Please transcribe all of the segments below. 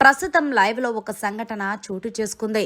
ప్రస్తుతం లైవ్లో ఒక సంఘటన చోటు చేసుకుంది.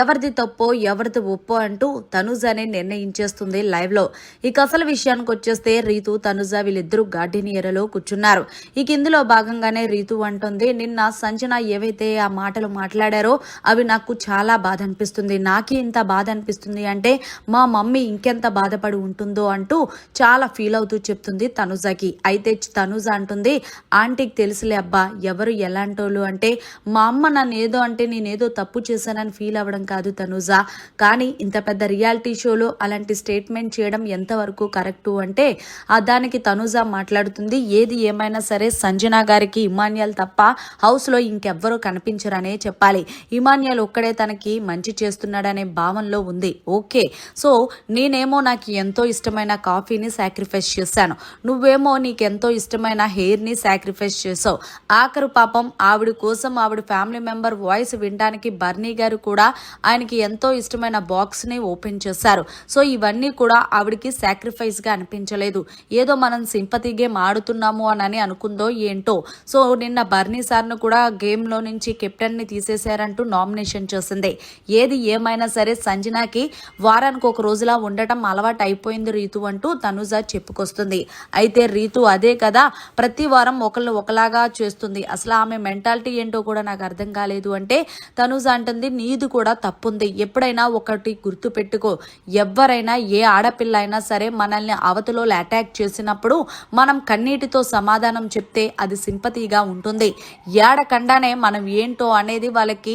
ఎవరిది తప్పో ఎవరిది ఒప్పో అంటూ తనుజ అనే నిర్ణయించేస్తుంది లైవ్లో. ఇక అసలు విషయానికి వచ్చేస్తే రీతు తనుజ వీళ్ళిద్దరూ గార్డెన్ ఏరియాలో కూర్చున్నారు. ఇక ఇందులో భాగంగానే రీతు అంటుంది నిన్న సంజన ఏవైతే ఆ మాటలు మాట్లాడారో అవి నాకు చాలా బాధ అనిపిస్తుంది. నాకే ఇంత బాధ అనిపిస్తుంది అంటే మా మమ్మీ ఇంకెంత బాధపడి ఉంటుందో అంటూ చాలా ఫీల్ అవుతూ చెప్తుంది తనుజకి. అయితే తనుజ అంటుంది ఆంటీకి తెలుసులే అబ్బా ఎవరు ఎలాంటోళ్ళు అంటే మా అమ్మ నన్ను ఏదో అంటే నేనేదో తప్పు చేశానని ఫీల్ అవ్వడం కాదు తనుజా. కానీ ఇంత పెద్ద రియాలిటీ షోలో అలాంటి స్టేట్మెంట్ చేయడం ఎంతవరకు కరెక్టు అంటే ఆ దానికి తనుజ మాట్లాడుతుంది. ఏది ఏమైనా సరే సంజన గారికి ఇమాన్యాల్ తప్ప హౌస్లో ఇంకెవ్వరూ కనిపించరనే చెప్పాలి. ఇమాన్యాల్ ఒక్కడే తనకి మంచి చేస్తున్నాడనే భావనలో ఉంది. ఓకే. సో నేనేమో నాకు ఎంతో ఇష్టమైన కాఫీని సాక్రిఫైస్ చేశాను. నువ్వేమో నీకెంతో ఇష్టమైన హెయిర్ని సాక్రిఫైస్ చేసావు ఆఖరు పాపం ఆవిడ కోసం ఆవిడ ఫ్యామిలీ మెంబర్ వాయిస్ వినడానికి బర్నీ గారు కూడా ఆయనకి ఎంతో ఇష్టమైన బాక్స్ని ఓపెన్ చేశారు. సో ఇవన్నీ కూడా ఆవిడకి సాక్రిఫైస్గా అనిపించలేదు. ఏదో మనం సింపతి గేమ్ ఆడుతున్నాము అని అనుకుందో ఏంటో. సో నిన్న బర్నీ సార్ను కూడా గేమ్లో నుంచి కెప్టెన్ని తీసేశారంటూ నామినేషన్ చేసింది. ఏది ఏమైనా సరే సంజనాకి వారానికి ఒక రోజులా ఉండటం అలవాటు అయిపోయింది రీతు అంటూ తనుజ చెప్పుకొస్తుంది. అయితే రీతు అదే కదా ప్రతి వారం ఒకళ్ళు ఒకలాగా చేస్తుంది. అసలు ఆమె మెంటాలిటీ ఏంటో కూడా నాకు అర్థం కాలేదు అంటే తనుజ అంటుంది నీది కూడా తప్పుంది. ఎప్పుడైనా ఒకటి గుర్తు పెట్టుకో. ఎవరైనా ఏ ఆడపిల్ల అయినా సరే మనల్ని అవతలో అటాక్ చేసినప్పుడు మనం కన్నీటితో సమాధానం చెప్తే అది సింపతిగా ఉంటుంది. ఏడకండానే మనం ఏంటో అనేది వాళ్ళకి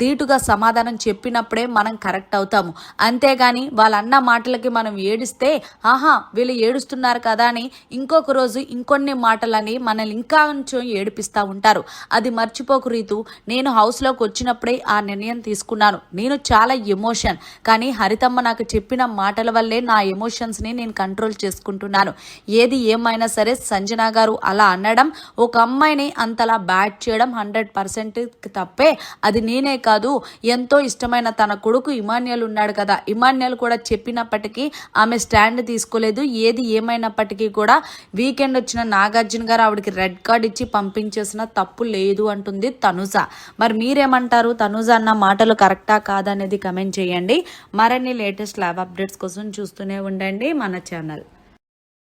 ధీటుగా సమాధానం చెప్పినప్పుడే మనం కరెక్ట్ అవుతాము. అంతేగాని వాళ్ళన్న మాటలకి మనం ఏడిస్తే ఆహా వీళ్ళు ఏడుస్తున్నారు కదా అని ఇంకొక రోజు ఇంకొన్ని మాటలని మనల్ని ఇంకా కొంచెం ఏడిపిస్తూ ఉంటారు. అది మర్చిపోకు ప్రీతు నేను హౌస్లోకి వచ్చినప్పుడే ఆ నిర్ణయం తీసుకున్నాను. నేను చాలా ఎమోషన్ కానీ హరితమ్మ నాకు చెప్పిన మాటల వల్లే నా ఎమోషన్స్ని నేను కంట్రోల్ చేసుకుంటున్నాను. ఏది ఏమైనా సరే సంజన గారు అలా అనడం ఒక అమ్మాయిని అంతలా బ్యాట్ చేయడం హండ్రెడ్ పర్సెంట్ తప్పే. అది నేనే కాదు. ఎంతో ఇష్టమైన తన కొడుకు ఇమాన్యుల్ ఉన్నాడు కదా. ఇమాన్యుల్ కూడా చెప్పినప్పటికీ ఆమె స్టాండ్ తీసుకోలేదు. ఏది ఏమైనప్పటికీ కూడా వీకెండ్ వచ్చిన నాగార్జున గారు ఆవిడకి రెడ్ కార్డ్ ఇచ్చి పంపించేసిన తప్పు లేదు అంటుంది. తనుజ. మరి మీరేమంటారు? తనుజ అన్న మాటలు కరెక్టా కాదనేది కమెంట్ చేయండి. మరిన్ని లేటెస్ట్ ల్యాబ్ అప్డేట్స్ కోసం చూస్తూనే ఉండండి మన ఛానల్.